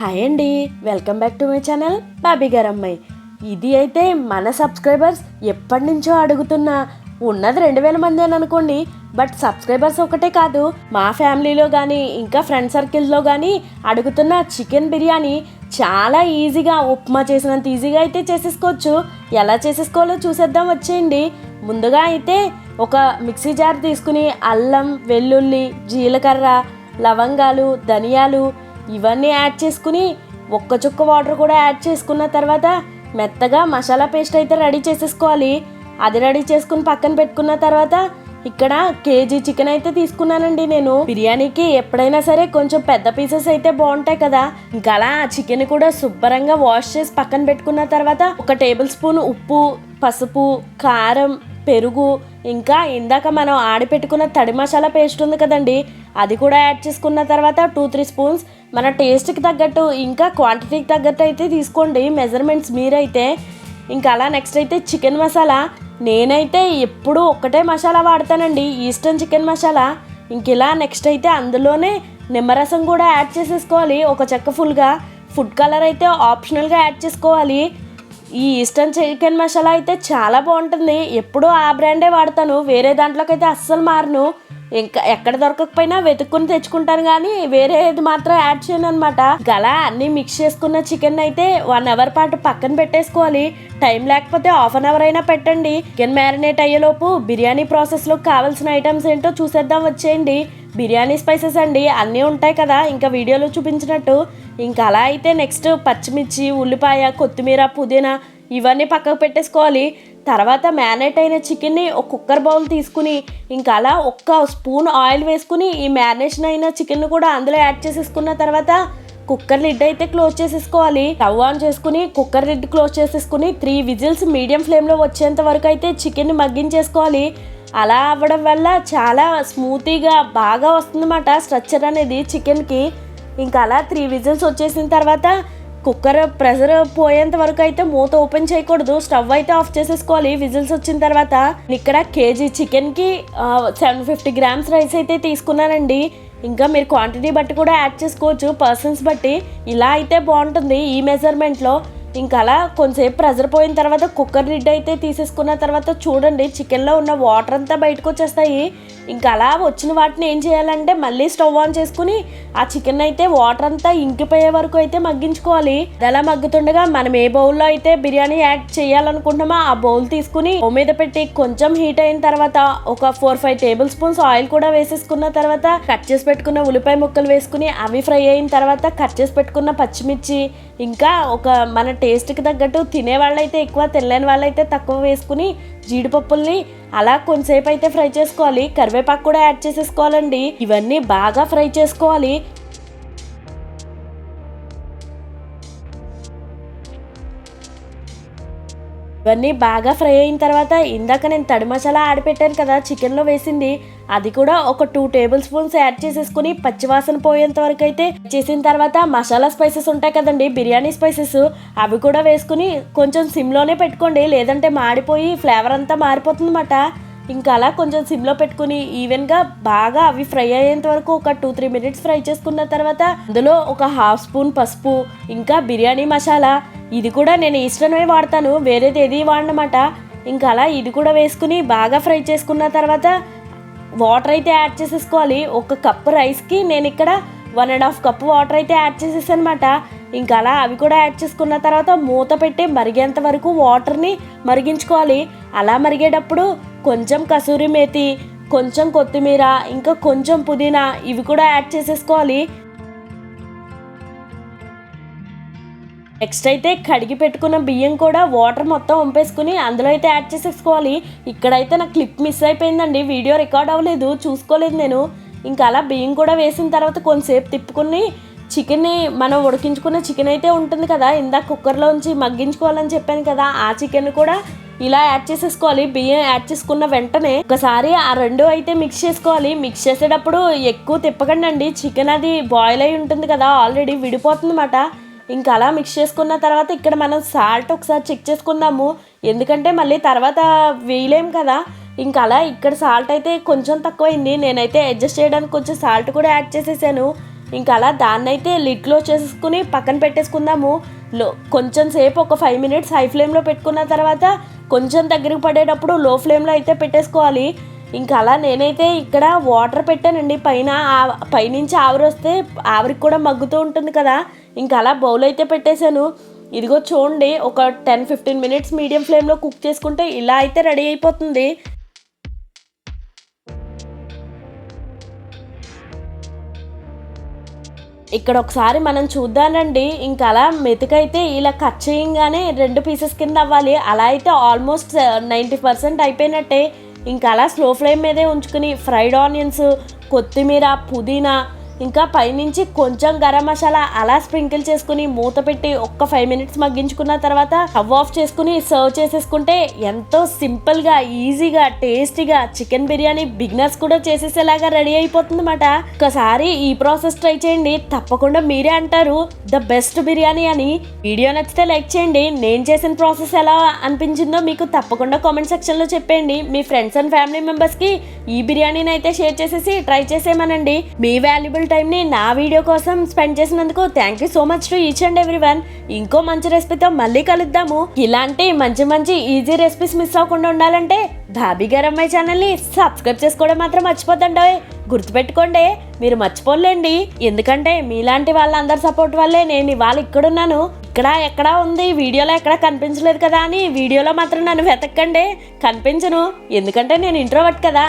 Hi అండి welcome back to my channel Bobby గారు అమ్మాయి ఇది అయితే మన సబ్స్క్రైబర్స్ ఎప్పటి నుంచో అడుగుతున్న ఉన్నది రెండు వేల మంది అని అనుకోండి బట్ సబ్స్క్రైబర్స్ ఒకటే కాదు మా ఫ్యామిలీలో కానీ ఇంకా ఫ్రెండ్ సర్కిల్స్లో కానీ అడుగుతున్న చికెన్ బిర్యానీ చాలా ఈజీగా ఉప్మా చేసినంత ఈజీగా అయితే చేసేసుకోవచ్చు. ఎలా చేసేసుకోవాలో చూసేద్దాం వచ్చేయండి. ముందుగా అయితే ఒక మిక్సీ జార్ తీసుకుని అల్లం వెల్లుల్లి జీలకర్ర లవంగాలు ధనియాలు ఇవన్నీ యాడ్ చేసుకుని ఒక్క చుక్క వాటర్ కూడా యాడ్ చేసుకున్న తర్వాత మెత్తగా మసాలా పేస్ట్ అయితే రెడీ చేసేసుకోవాలి. అది రెడీ చేసుకుని పక్కన పెట్టుకున్న తర్వాత ఇక్కడ కేజీ చికెన్ అయితే తీసుకున్నానండి నేను. బిర్యానీకి ఎప్పుడైనా సరే కొంచెం పెద్ద పీసెస్ అయితే బాగుంటాయి కదా. ఇంకా అలా చికెన్ కూడా శుభ్రంగా వాష్ చేసి పక్కన పెట్టుకున్న తర్వాత ఒక టేబుల్ స్పూన్ ఉప్పు పసుపు కారం పెరుగు ఇంకా ఇందాక మనం ఆడిపెట్టుకున్న తడి మసాలా పేస్ట్ ఉంది కదండి అది కూడా యాడ్ చేసుకున్న తర్వాత టూ త్రీ స్పూన్స్ మన టేస్ట్కి తగ్గట్టు ఇంకా క్వాంటిటీకి తగ్గట్టు అయితే తీసుకోండి మెజర్మెంట్స్ మీరైతే. ఇంకా అలా నెక్స్ట్ అయితే చికెన్ మసాలా నేనైతే ఎప్పుడూ ఒక్కటే మసాలా వాడతానండి ఈస్టర్న్ చికెన్ మసాలా ఇంక ఇలా నెక్స్ట్ అయితే అందులోనే నిమ్మరసం కూడా యాడ్ చేసేసుకోవాలి ఒక చెక్క ఫుల్గా ఫుడ్ కలర్ అయితే ఆప్షనల్గా యాడ్ చేసుకోవాలి. ఈ ఈస్టర్న్ చికెన్ మసాలా అయితే చాలా బాగుంటుంది. ఎప్పుడూ ఆ బ్రాండే వాడతాను. వేరే దాంట్లోకి అయితే అస్సలు మారను. ఇంకా ఎక్కడ దొరకకపోయినా వెతుక్కుని తెచ్చుకుంటాను కానీ వేరేది మాత్రం యాడ్ చేయను అనమాట గలా అన్ని మిక్స్ చేసుకున్న చికెన్ అయితే వన్ అవర్ పాటు పక్కన పెట్టేసుకోవాలి. టైం లేకపోతే హాఫ్ అన్ అవర్ అయినా పెట్టండి. చికెన్ మ్యారినేట్ అయ్యేలోపు బిర్యానీ ప్రాసెస్లో కావాల్సిన ఐటమ్స్ ఏంటో చూసేద్దాం వచ్చేయండి. బిర్యానీ స్పైసెస్ అండి అన్నీ ఉంటాయి కదా ఇంకా వీడియోలో చూపించినట్టు. ఇంకా అలా అయితే నెక్స్ట్ పచ్చిమిర్చి ఉల్లిపాయ కొత్తిమీర పుదీనా ఇవన్నీ పక్కకు పెట్టేసుకోవాలి. తర్వాత మ్యారినేట్ అయిన చికెన్ని ఒక కుక్కర్ బౌల్ తీసుకుని ఇంకా అలా ఒక్క స్పూన్ ఆయిల్ వేసుకుని ఈ మ్యారినేషన్ అయిన చికెన్ కూడా అందులో యాడ్ చేసేసుకున్న తర్వాత కుక్కర్ లిడ్ అయితే క్లోజ్ చేసేసుకోవాలి. స్టవ్ ఆన్ చేసుకుని కుక్కర్ లిడ్ క్లోజ్ చేసేసుకుని త్రీ విజిల్స్ మీడియం ఫ్లేమ్లో వచ్చేంత వరకు అయితే చికెన్ని మగ్గించేసుకోవాలి. అలా అవ్వడం వల్ల చాలా స్మూతీగా బాగా వస్తుందన్నమాట స్ట్రక్చర్ అనేది చికెన్కి. ఇంకా అలా త్రీ విజిల్స్ వచ్చేసిన తర్వాత కుక్కర్ ప్రెషర్ పోయేంత వరకు అయితే మూత ఓపెన్ చేయకూడదు. స్టవ్ అయితే ఆఫ్ చేసేసుకోవాలి. విజిల్స్ వచ్చిన తర్వాత ఇక్కడ కేజీ చికెన్కి సెవెన్ ఫిఫ్టీ గ్రామ్స్ రైస్ అయితే తీసుకున్నానండి. ఇంకా మీరు క్వాంటిటీ బట్టి కూడా యాడ్ చేసుకోవచ్చు. పర్సన్స్ బట్టి. ఇలా అయితే బాగుంటుంది ఈ మెజర్మెంట్లో ఇంకా అలా కొంచెంసేపు ప్రెజర్ పోయిన తర్వాత కుక్కర్ లిడ్ అయితే తీసేసుకున్న తర్వాత చూడండి చికెన్లో ఉన్న వాటర్ అంతా బయటకు వచ్చేస్తాయి ఇంకా అలా వచ్చిన వాటిని ఏం చేయాలంటే మళ్ళీ స్టవ్ ఆన్ చేసుకుని ఆ చికెన్ అయితే వాటర్ అంతా ఇంకిపోయే వరకు అయితే మగ్గించుకోవాలి. అలా మగ్గుతుండగా మనం ఏ బౌల్లో అయితే బిర్యానీ యాడ్ చేయాలనుకుంటున్నామో ఆ బౌల్ తీసుకుని ఓ మీద పెట్టి కొంచెం హీట్ అయిన తర్వాత ఒక four five tablespoons oil కూడా వేసేసుకున్న తర్వాత కట్ చేసి పెట్టుకున్న ఉల్లిపాయ ముక్కలు వేసుకుని అవి ఫ్రై అయిన తర్వాత కట్ చేసి పెట్టుకున్న పచ్చిమిర్చి ఇంకా ఒక మన టేస్ట్కి తగ్గట్టు తినే వాళ్ళైతే ఎక్కువ తినలేని వాళ్ళైతే తక్కువ వేసుకుని జీడిపప్పుల్ని అలా కొంతసేపు అయితే ఫ్రై చేసుకోవాలి. కరివేపాకు కూడా యాడ్ చేసేసుకోవాలండి. ఇవన్నీ బాగా ఫ్రై చేసుకోవాలి. ఇవన్నీ బాగా ఫ్రై అయిన తర్వాత ఇందాక నేను తడి మసాలా ఆడిపెట్టాను కదా చికెన్లో వేసింది. అది కూడా ఒక టూ టేబుల్ స్పూన్స్ యాడ్ చేసేసుకుని పచ్చివాసన పోయేంత వరకు అయితే చేసిన తర్వాత మసాలా స్పైసెస్ ఉంటాయి కదండి బిర్యానీ స్పైసెస్ అవి కూడా వేసుకుని కొంచెం సిమ్లోనే పెట్టుకోండి లేదంటే మాడిపోయి ఫ్లేవర్ అంతా మారిపోతుందన్నమాట. ఇంకా అలా కొంచెం సిమ్లో పెట్టుకుని ఈవెన్గా బాగా అవి ఫ్రై అయ్యేంత వరకు ఒక టూ త్రీ మినిట్స్ ఫ్రై చేసుకున్న తర్వాత అందులో ఒక హాఫ్ స్పూన్ పసుపు ఇంకా బిర్యానీ మసాలా. ఇది కూడా నేను ఇష్టమే వాడతాను వేరేది ఏది వాడనమాట. ఇంకా అలా ఇది కూడా వేసుకుని బాగా ఫ్రై చేసుకున్న తర్వాత వాటర్ అయితే యాడ్ చేసేసుకోవాలి. ఒక కప్ రైస్కి నేను ఇక్కడ one and half cup water అయితే యాడ్ చేసేసానమాట. అనమాట ఇంకా అలా అవి కూడా యాడ్ చేసుకున్న తర్వాత మూత పెట్టి మరిగేంత వరకు వాటర్ని మరిగించుకోవాలి. అలా మరిగేటప్పుడు కొంచెం కసూరి మేతి కొంచెం కొత్తిమీర ఇంకా కొంచెం పుదీనా ఇవి కూడా యాడ్ చేసేసుకోవాలి. నెక్స్ట్ అయితే కడిగి పెట్టుకున్న బియ్యం కూడా వాటర్ మొత్తం వంపేసుకుని అందులో అయితే యాడ్ చేసేసుకోవాలి. ఇక్కడైతే నాకు క్లిప్ మిస్ అయిపోయిందండి. వీడియో రికార్డ్ అవ్వలేదు. చూసుకోలేదు నేను. ఇంకా అలా బియ్యం కూడా వేసిన తర్వాత కొంతసేపు తిప్పుకుని చికెన్ని మనం ఉడికించుకున్న చికెన్ అయితే ఉంటుంది కదా ఇందాక కుక్కర్లోంచి మగ్గించుకోవాలని చెప్పాను కదా ఆ చికెన్ కూడా ఇలా యాడ్ చేసేసుకోవాలి. బియ్యం యాడ్ చేసుకున్న వెంటనే ఒకసారి ఆ రెండు అయితే మిక్స్ చేసుకోవాలి. మిక్స్ చేసేటప్పుడు ఎక్కువ తిప్పకండి చికెన్ అది బాయిల్ అయి ఉంటుంది కదా ఆల్రెడీ విడిపోతుంది అన్నమాట ఇంకా అలా మిక్స్ చేసుకున్న తర్వాత ఇక్కడ మనం సాల్ట్ ఒకసారి చెక్ చేసుకుందాము. ఎందుకంటే మళ్ళీ తర్వాత వేయలేం కదా. ఇంకా అలా ఇక్కడ సాల్ట్ అయితే కొంచెం తక్కువైంది. నేనైతే అడ్జస్ట్ చేయడానికి కొంచెం సాల్ట్ కూడా యాడ్ చేసేసాను. ఇంకా అలా దాన్ని అయితే లిడ్లో చేసుకుని పక్కన పెట్టేసుకుందాము. లో కొంచెం సేపు ఒక ఫైవ్ మినిట్స్ హై ఫ్లేమ్లో పెట్టుకున్న తర్వాత కొంచెం దగ్గరికి పడేటప్పుడు లో ఫ్లేమ్లో అయితే పెట్టేసుకోవాలి. ఇంకా అలా నేనైతే ఇక్కడ వాటర్ పెట్టానండి. పైన పైనుంచి ఆవిరి వస్తే ఆవిరికి కూడా మగ్గుతూ ఉంటుంది కదా. ఇంకా అలా బౌల్ అయితే పెట్టేశాను. ఇదిగో చూడండి ఒక టెన్ ఫిఫ్టీన్ మినిట్స్ మీడియం ఫ్లేమ్లో కుక్ చేసుకుంటే ఇలా అయితే రెడీ అయిపోతుంది. ఇక్కడ ఒకసారి మనం చూద్దానండి ఇంకా అలా మెతుకైతే ఇలా కట్ చేయంగానే రెండు పీసెస్ కింద అవ్వాలి. అలా అయితే ఆల్మోస్ట్ నైంటీ పర్సెంట్ అయిపోయినట్టే. ఇంకా అలా స్లో ఫ్లేమ్ మీదే ఉంచుకుని ఫ్రైడ్ ఆనియన్స్ కొత్తిమీర పుదీనా ఇంకా పైనుంచి కొంచెం గరం మసాలా అలా స్ప్రింకిల్ చేసుకుని మూత పెట్టి ఒక్క ఫైవ్ మినిట్స్ మగ్గించుకున్న తర్వాత స్టవ్ ఆఫ్ చేసుకుని సర్వ్ చేసేసుకుంటే ఎంతో సింపుల్గా ఈజీగా టేస్టీగా చికెన్ బిర్యానీ బిగ్నర్స్ కూడా చేసేసేలాగా రెడీ అయిపోతుంది అనమాట ఒకసారి ఈ ప్రాసెస్ ట్రై చేయండి. తప్పకుండా మీరే అంటారు ద బెస్ట్ బిర్యానీ అని. వీడియో నచ్చితే లైక్ చేయండి. నేను చేసిన ప్రాసెస్ ఎలా అనిపించిందో మీకు తప్పకుండా కామెంట్ సెక్షన్లో చెప్పండి మీ ఫ్రెండ్స్ అండ్ ఫ్యామిలీ మెంబర్స్కి ఈ బిర్యానీని అయితే షేర్ చేసేసి ట్రై చేసేయమనండి. మీ వాల్యుబుల్ టైంని నా వీడియో కోసం స్పెండ్ చేసినందుకు thank you so much to each and every one ఇంకో మంచి రెసిపీతో మళ్ళీ కలుద్దాము. ఇలాంటి మంచి మంచి ఈజీ రెసిపీస్ మిస్ అవ్వకుండా ఉండాలంటే భాబీ గారు అమ్మాయి ఛానల్ని సబ్స్క్రైబ్ చేసుకోవడం మాత్రం మర్చిపోతండి గుర్తుపెట్టుకోండి మీరు మర్చిపోలేండి. ఎందుకంటే మీలాంటి వాళ్ళందరి సపోర్ట్ వల్లే నేను ఇవాళ ఇక్కడున్నాను. ఇక్కడ ఎక్కడ ఉంది వీడియోలో ఎక్కడ కనిపించలేదు కదా అని వీడియోలో మాత్రం నన్ను వెతకండి. కనిపించను. ఎందుకంటే నేను ఇంట్రోవర్ట్ కదా.